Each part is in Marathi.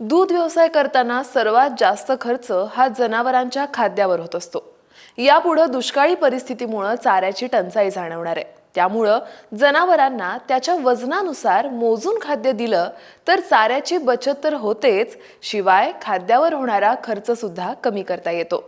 दूध व्यवसाय करताना सर्वात जास्त खर्च हा जनावरांच्या खाद्यावर होत असतो. यापुढं दुष्काळी परिस्थितीमुळं चाऱ्याची टंचाई जाणवणार आहे. त्यामुळं जनावरांना त्याच्या वजनानुसार मोजून खाद्य दिलं तर चाऱ्याची बचत तर होतेच शिवाय खाद्यावर होणारा खर्च सुद्धा कमी करता येतो.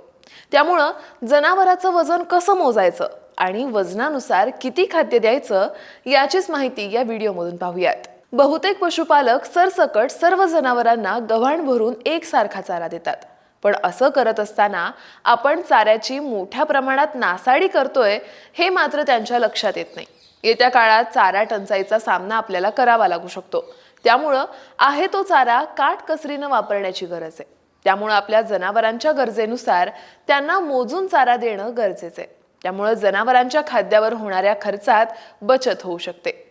त्यामुळं जनावराचं वजन कसं मोजायचं आणि वजनानुसार किती खाद्य द्यायचं याचीच माहिती या व्हिडिओमधून पाहूयात. बहुतेक पशुपालक सरसकट सर्व जनावरांना गव्हाण भरून एकसारखा चारा देतात. पण असं करत असताना आपण चाऱ्याची मोठ्या प्रमाणात नासाडी करतोय हे मात्र त्यांच्या लक्षात येत नाही. येत्या काळात चारा टंचाईचा सामना आपल्याला करावा लागू शकतो. त्यामुळं आहे तो चारा काटकसरीनं वापरण्याची गरज आहे. त्यामुळं आपल्या जनावरांच्या गरजेनुसार त्यांना मोजून चारा देणं गरजेचं आहे. त्यामुळं जनावरांच्या खाद्यावर होणाऱ्या खर्चात बचत होऊ शकते.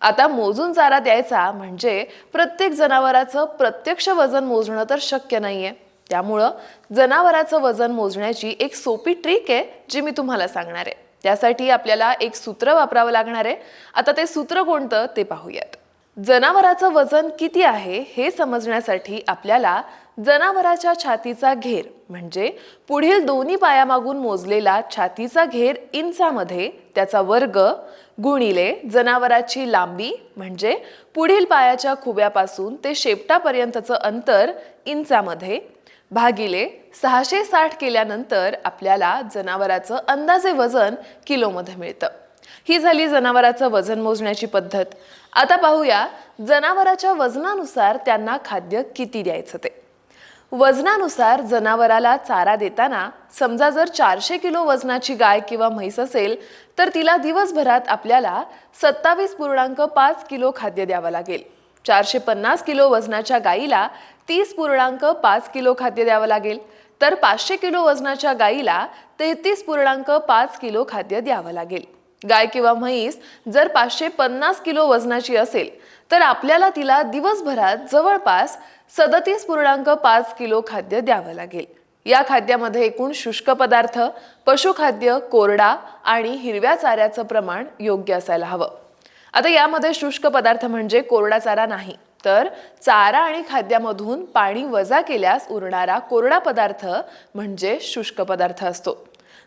आता मोजून चारा द्यायचा म्हणजे प्रत्येक जनावराचं प्रत्यक्ष वजन मोजणं तर शक्य नाहीये. त्यामुळं जनावराचं वजन मोजण्याची एक सोपी ट्रिक आहे जी मी तुम्हाला सांगणार आहे. त्यासाठी आपल्याला एक सूत्र वापरावं लागणार आहे. आता ते सूत्र कोणतं ते पाहूयात. जनावराचं वजन किती आहे हे समजण्यासाठी आपल्याला जनावराच्या छातीचा घेर म्हणजे पुढील दोन्ही पायामागून मोजलेला छातीचा घेर इंचामध्ये त्याचा वर्ग गुणिले जनावराची लांबी म्हणजे पुढील पायाच्या खुब्यापासून ते शेपटापर्यंतचं अंतर इंचामध्ये भागिले सहाशे साठ केल्यानंतर आपल्याला जनावराचं अंदाजे वजन किलोमध्ये मिळतं. ही झाली जनावराचं वजन मोजण्याची पद्धत. आता पाहूया जनावराच्या वजनानुसार त्यांना खाद्य किती द्यायचं ते. वजनानुसार जनावराला चारा देताना समजा जर चारशे किलो वजनाची गाय किंवा म्हैस असेल तर तिला दिवसभरात आपल्याला सत्तावीस पूर्णांक पाच किलो खाद्य द्यावं लागेल. चारशे पन्नास किलो वजनाच्या गाईला तीस पूर्णांक पाच किलो खाद्य द्यावं लागेल. तर पाचशे किलो वजनाच्या गाईला तेहतीस पूर्णांक पाच किलो खाद्य द्यावं लागेल. गाय किंवा म्हैस जर पाचशे पन्नास किलो वजनाची असेल तर आपल्याला तिला दिवसभरात जवळपास सदतीस पूर्णांक पाच किलो खाद्य द्यावं लागेल. या खाद्यामध्ये एकूण शुष्क पदार्थ पशुखाद्य कोरडा आणि हिरव्या चाऱ्याचं प्रमाण योग्य असायला हवं. आता यामध्ये शुष्क पदार्थ म्हणजे कोरडा चारा नाही तर चारा आणि खाद्यामधून पाणी वजा केल्यास उरणारा कोरडा पदार्थ म्हणजे शुष्क पदार्थ असतो.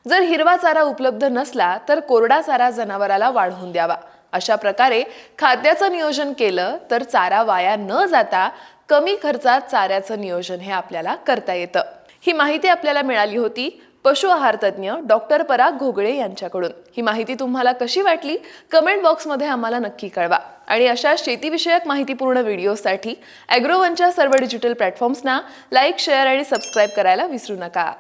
जर हिरवा चारा उपलब्ध नसला तर कोरडा चारा जनावराला वाढवून द्यावा. अशा प्रकारे खाद्याचं नियोजन केलं तर चारा वाया न जाता कमी खर्चात चाऱ्याचं नियोजन हे आपल्याला करता येतं. ही माहिती आपल्याला मिळाली होती पशु आहार तज्ज्ञ डॉक्टर पराग घोगळे यांच्याकडून. ही माहिती तुम्हाला कशी वाटली? कमेंट बॉक्समध्ये आम्हाला नक्की कळवा. आणि अशा शेतीविषयक माहितीपूर्ण व्हिडिओसाठी ॲग्रोवनच्या सर्व डिजिटल प्लॅटफॉर्म्सना लाईक शेअर आणि सबस्क्राईब करायला विसरू नका.